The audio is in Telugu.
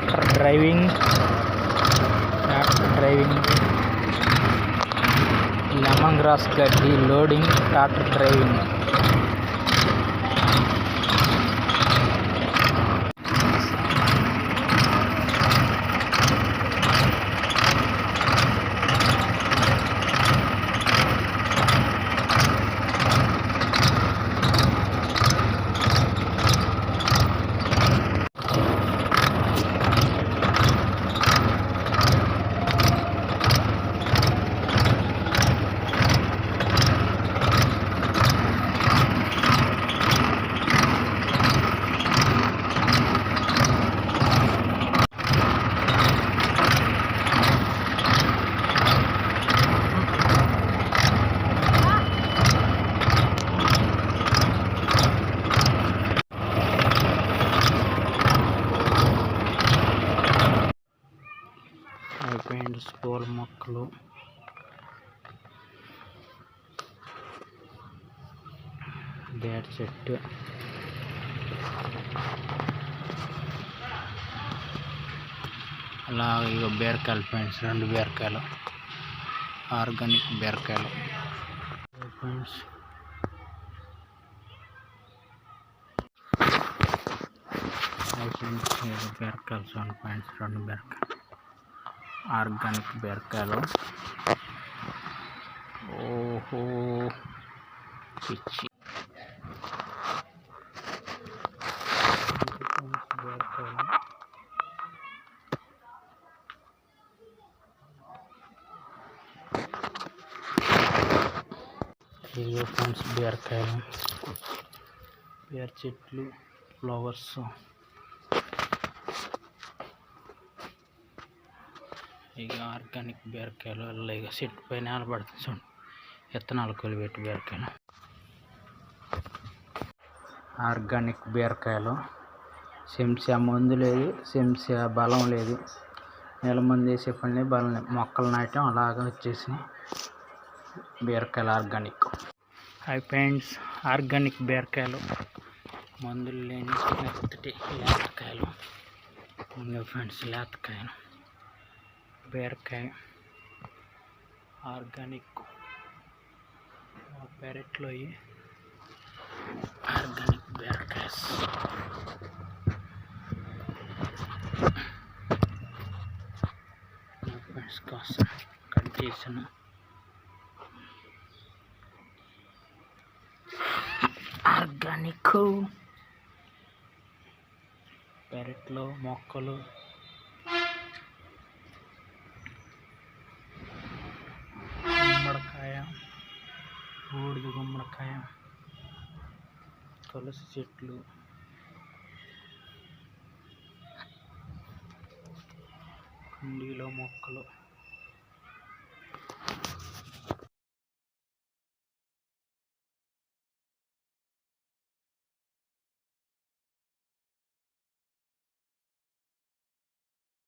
Tractor driving tractor driving lemon grass గడ్డి లోడింగ్ ట్రాక్టర్ డ్రైవింగ్ ఫ్రెండ్స్ పూల మొక్కలు. బేట చెట్టు అలా ఇక బీరకాయలు ఫ్రెండ్స్ రెండు బీరకాయలు. ఆర్గానిక్ బీరకాయలు. ఫ్రెండ్స్ బీరకాయలు చూడండి ఫ్రెండ్స్ రెండు బీరకాయలు. ఆర్గానిక్ బీరకాయలు ఓహో పిచ్చి బీరకాయలు ఇదిగో ఫ్రెండ్స్ బీరకాయలు బీర చెట్లు ఫ్లవర్స్ ఇక ఆర్గానిక్ బీరకాయలు అలా ఇక చెట్టు పైన నిలబడుతుంది చూడండి విత్తనాలు కొలిపెట్టి బీరకాయలు. ఆర్గానిక్ బీరకాయలు. చెంచా మందు లేదు చెంచా బలం లేదు. నెల మందు వేసే పని బలం లేదు మొక్కలు నాటం అలాగా వచ్చేసి బీరకాయలు ఆర్గానిక్. హాయ్ ఫ్రెండ్స్ ఆర్గానిక్ బీరకాయలు. మందులు లేని మెత్తటి లేతకాయలు. ఇంకా ఫ్రెండ్స్ లేతకాయలు. బీరకాయ ఆర్గానిక్ పెరట్లో ఆర్గానిక్ బీరకాయ నా ఫ్రెండ్స్ కోసం కట్ చేసిన ఆర్గానిక్ పెరట్లో మొక్కలు గుమ్మడికాయ బూడిద గుమ్మడికాయ తులసి చెట్లు కుండీలో మొక్కలు.